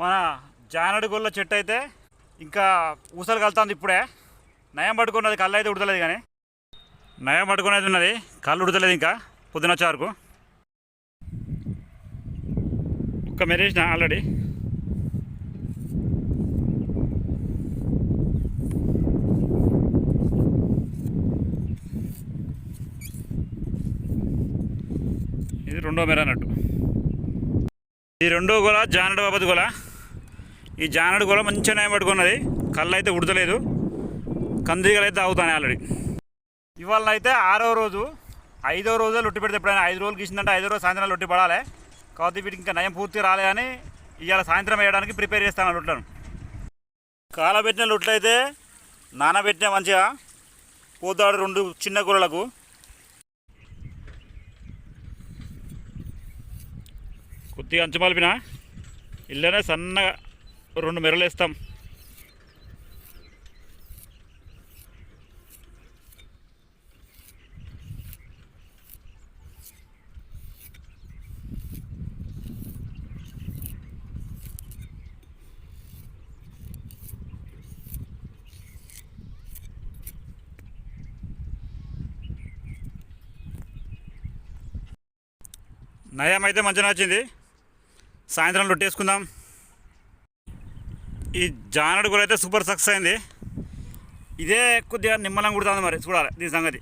మన జానడు గొల్ల చెట్టు అయితే ఇంకా ఊసలు కలుతుంది ఇప్పుడే. నయం పట్టుకున్నది కళ్ళు అయితే ఉడతలేదు కానీ. నయం పట్టుకునేది ఉన్నది కళ్ళు ఉడతలేదు ఇంకా పొద్దున వచ్చే వరకు ఒక్క మెరేసిన ఆల్రెడీ ఇది రెండో మెర అన్నట్టు. ఈ రెండో గోళ జానడు బాబది గోళ ఈ జానడు కూడా మంచిగా నయం పట్టుకున్నది. కళ్ళు అయితే ఉడతలేదు. కందిగలు అయితే అవుతాయి ఆల్రెడీ. ఇవాళ అయితే ఆరో రోజు ఐదో రోజు లొట్టి పెడితే ఎప్పుడైనా ఐదు రోజులు గీసిందంటే ఐదో రోజు సాయంత్రం లొట్టి పడాలి. కాబట్టి వీటికి ఇంకా నయం పూర్తి రాలే అని ఇవాళ సాయంత్రం వేయడానికి ప్రిపేర్ చేస్తాను లొట్లను. కాలబెట్టిన లొట్లు అయితే నానబెట్టిన మంచిగా పోతాడు రెండు చిన్న కూరలకు కొద్దిగా అంచు మలిపిన. ఇల్లనే సన్నగా రెండు మెరలు వేస్తాం నయం అయితే మంచిగా వచ్చింది సాయంత్రం లొట్టేసుకుందాం. ఈ జానడు కూడా అయితే సూపర్ సక్సెస్ అయింది. ఇదే కొద్దిగా నిమ్మలం కుడుతుంది మరి చూడాలి దీని సంగతి.